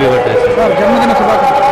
Jangan बढ़ता है sir जन्मदिन सुबह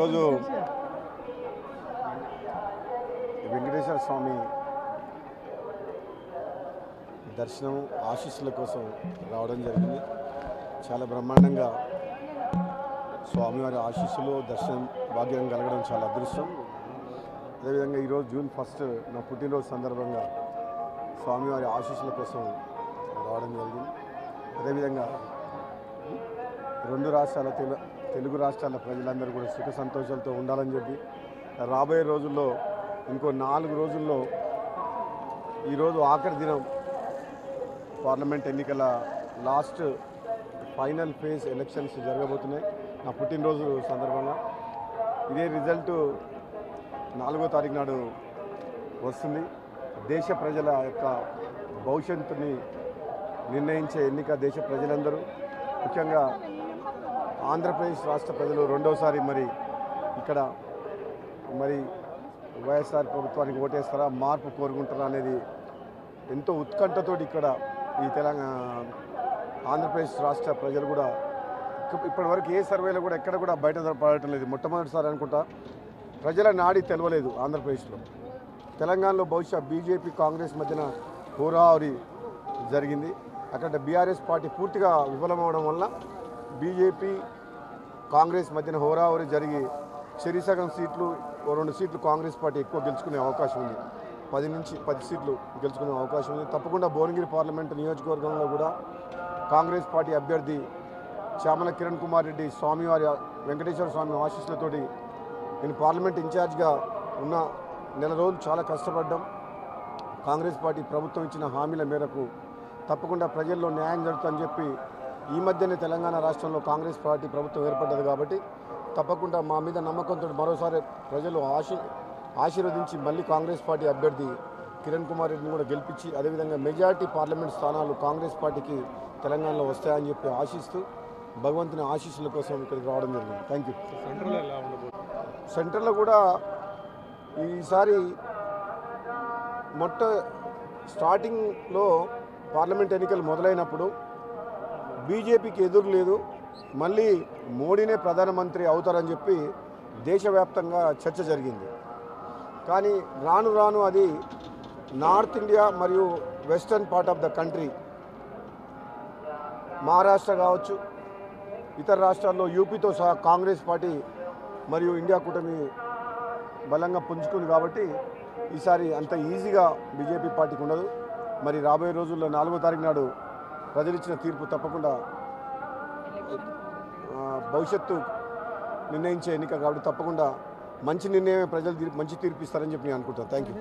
ఈరోజు వెంకటేశ్వర స్వామి దర్శనం ఆశీస్సుల కోసం రావడం జరిగింది. చాలా బ్రహ్మాండంగా స్వామివారి ఆశీస్సులు దర్శనం భాగ్యం కలగడం చాలా అదృష్టం. అదేవిధంగా ఈరోజు జూన్ ఫస్ట్ నా పుట్టినరోజు సందర్భంగా స్వామివారి ఆశీస్సుల కోసం రావడం జరిగింది. అదేవిధంగా రెండు రాష్ట్రాల తెలు తెలుగు రాష్ట్రాల ప్రజలందరూ కూడా సుఖ సంతోషాలతో ఉండాలని చెప్పి రాబోయే రోజుల్లో ఇంకో నాలుగు రోజుల్లో ఈరోజు ఆఖరి దినం పార్లమెంట్ ఎన్నికల లాస్ట్ ఫైనల్ ఫేజ్ ఎలక్షన్స్ జరగబోతున్నాయి. నా పుట్టినరోజు సందర్భంగా ఇదే రిజల్ట్ నాలుగో తారీఖు నాడు వస్తుంది. దేశ ప్రజల యొక్క భవిష్యత్తుని నిర్ణయించే ఎన్నిక దేశ ప్రజలందరూ. ముఖ్యంగా ఆంధ్రప్రదేశ్ రాష్ట్ర ప్రజలు రెండవసారి మరి ఇక్కడ మరి వైఎస్ఆర్ ప్రభుత్వానికి ఓటేస్తారా మార్పు కోరుకుంటారా అనేది ఎంతో ఉత్కంఠతోటి ఇక్కడ ఈ తెలంగాణ ఆంధ్రప్రదేశ్ రాష్ట్ర ప్రజలు కూడా ఇప్పటివరకు ఏ సర్వేలో కూడా ఎక్కడ కూడా బయట పడటం లేదు. మొట్టమొదటిసారి అనుకుంటా ప్రజల నాడి తెలవలేదు ఆంధ్రప్రదేశ్లో. తెలంగాణలో బహుశా బీజేపీ కాంగ్రెస్ మధ్యన హోరావరి జరిగింది. అక్కడ బీఆర్ఎస్ పార్టీ పూర్తిగా విఫలమవడం వల్ల బీజేపీ కాంగ్రెస్ మధ్యన హోరాహోరి జరిగి చెరిసగం సీట్లు రెండు సీట్లు కాంగ్రెస్ పార్టీ ఎక్కువ గెలుచుకునే అవకాశం ఉంది. పది నుంచి పది సీట్లు గెలుచుకునే అవకాశం ఉంది. తప్పకుండా భువనగిరి పార్లమెంటు నియోజకవర్గంలో కూడా కాంగ్రెస్ పార్టీ అభ్యర్థి శ్యామల కిరణ్ కుమార్ రెడ్డి స్వామివారి వెంకటేశ్వర స్వామి ఆశీస్సులతోటి నేను పార్లమెంట్ ఇన్ఛార్జ్గా ఉన్న నెల రోజులు చాలా కష్టపడ్డాం. కాంగ్రెస్ పార్టీ ప్రభుత్వం ఇచ్చిన హామీల మేరకు తప్పకుండా ప్రజల్లో న్యాయం జరుగుతుందని చెప్పి ఈ మధ్యనే తెలంగాణ రాష్ట్రంలో కాంగ్రెస్ పార్టీ ప్రభుత్వం ఏర్పడ్డది కాబట్టి తప్పకుండా మా మీద నమ్మకంతో మరోసారి ప్రజలు ఆశీ ఆశీర్వదించి మళ్ళీ కాంగ్రెస్ పార్టీ అభ్యర్థి కిరణ్ కుమార్ రెడ్డిని కూడా గెలిపించి అదేవిధంగా మెజార్టీ పార్లమెంట్ స్థానాలు కాంగ్రెస్ పార్టీకి తెలంగాణలో వస్తాయని చెప్పి ఆశిస్తూ భగవంతుని ఆశీస్సుల కోసం ఇక్కడికి రావడం జరిగింది. థ్యాంక్ యూ సెంటర్లో కూడా ఈసారి మొట్ట స్టార్టింగ్లో పార్లమెంట్ ఎన్నికలు మొదలైనప్పుడు బీజేపీకి ఎదురు లేదు. మళ్ళీ మోడీనే ప్రధానమంత్రి అవుతారని చెప్పి దేశవ్యాప్తంగా చర్చ జరిగింది. కానీ రాను రాను అది నార్త్ ఇండియా మరియు western part of the country Maharashtra కావచ్చు ఇతర రాష్ట్రాల్లో యూపీతో సహా కాంగ్రెస్ పార్టీ మరియు ఇండియా కూటమి బలంగా పుంజుకుంది కాబట్టి ఈసారి అంత ఈజీగా బీజేపీ పార్టీకి ఉండదు. మరి రాబోయే రోజుల్లో నాలుగో తారీఖు నాడు ప్రజలు ఇచ్చిన తీర్పు తప్పకుండా భవిష్యత్తు నిర్ణయించే ఎన్నిక కాబట్టి తప్పకుండా మంచి నిర్ణయమే ప్రజలు మంచి తీర్పు ఇస్తారని చెప్పి నేను అనుకుంటాను థ్యాంక్ యూ